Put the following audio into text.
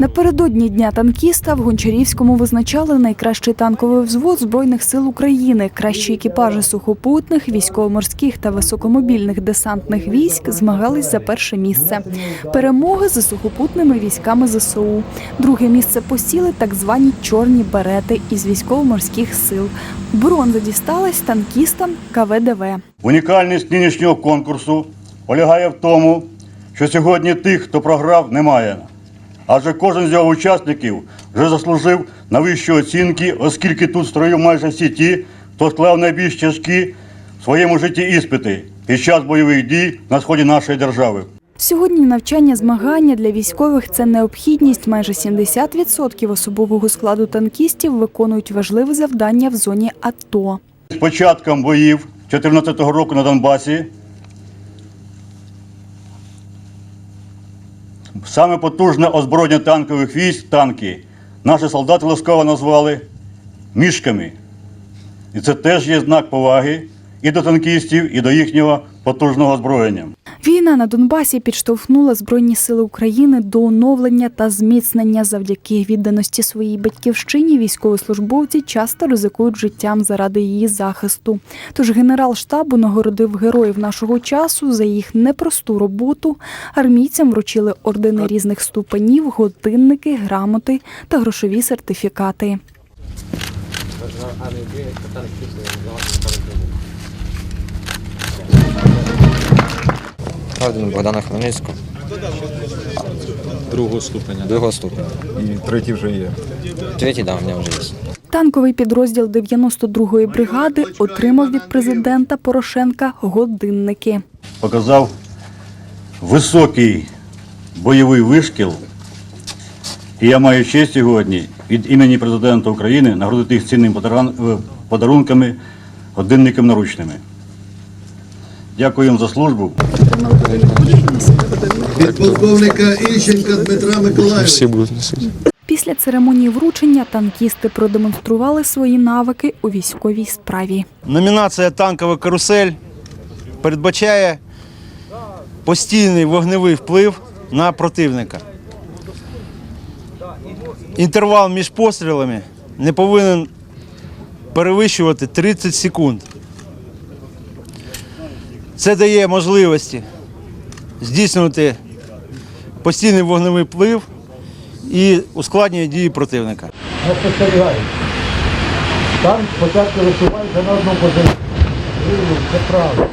Напередодні дня танкіста в Гончарівському визначали найкращий танковий взвод збройних сил України. Кращі екіпажі сухопутних, військово-морських та високомобільних десантних військ змагались за перше місце. Перемоги за сухопутними військами ЗСУ. Друге місце посіли так звані чорні берети із військово-морських сил. Бронза дісталась танкістам КВДВ. Унікальність нинішнього конкурсу полягає в тому, що сьогодні тих, хто програв, немає. Адже кожен з його учасників вже заслужив на вищі оцінки, оскільки тут строю майже всі ті, хто склав найбільш тяжкі в своєму житті іспити під час бойових дій на сході нашої держави. Сьогодні навчання змагання для військових це необхідність. Майже 70% особового складу танкістів виконують важливе завдання в зоні АТО. З початком боїв 2014 року на Донбасі саме потужне озброєння танкових військ танки наші солдати ласкаво назвали мішками. І це теж є знак поваги і до танкістів, і до їхнього потужного озброєння. Війна на Донбасі підштовхнула Збройні сили України до оновлення та зміцнення. Завдяки відданості своїй батьківщині військовослужбовці часто ризикують життям заради її захисту. Тож генерал штабу нагородив героїв нашого часу за їх непросту роботу. Армійцям вручили ордени різних ступенів, годинники, грамоти та грошові сертифікати. Орден Богдана Хмельницького, другого ступеня. другого ступеня. І третій вже є. Третій, да, у мене вже є. Танковий підрозділ 92-ї бригади отримав від президента Порошенка годинники. Показав високий бойовий вишкіл. І я маю честь сьогодні від імені президента України нагородити їх цінними е, подарунками, годинниками наручними. Дякую їм за службу. від полковника Іщенка Дмитра носити. Після церемонії вручення танкісти продемонстрували свої навики у військовій справі. Номінація Танкова карусель передбачає постійний вогневий вплив на противника. Інтервал між пострілами не повинен перевищувати 30 секунд. Це дає можливості здійснювати постійний вогневий вплив і ускладнює дії противника. Ми спостерігаємо. Там спочатку висувається на одному позиції. Це правда.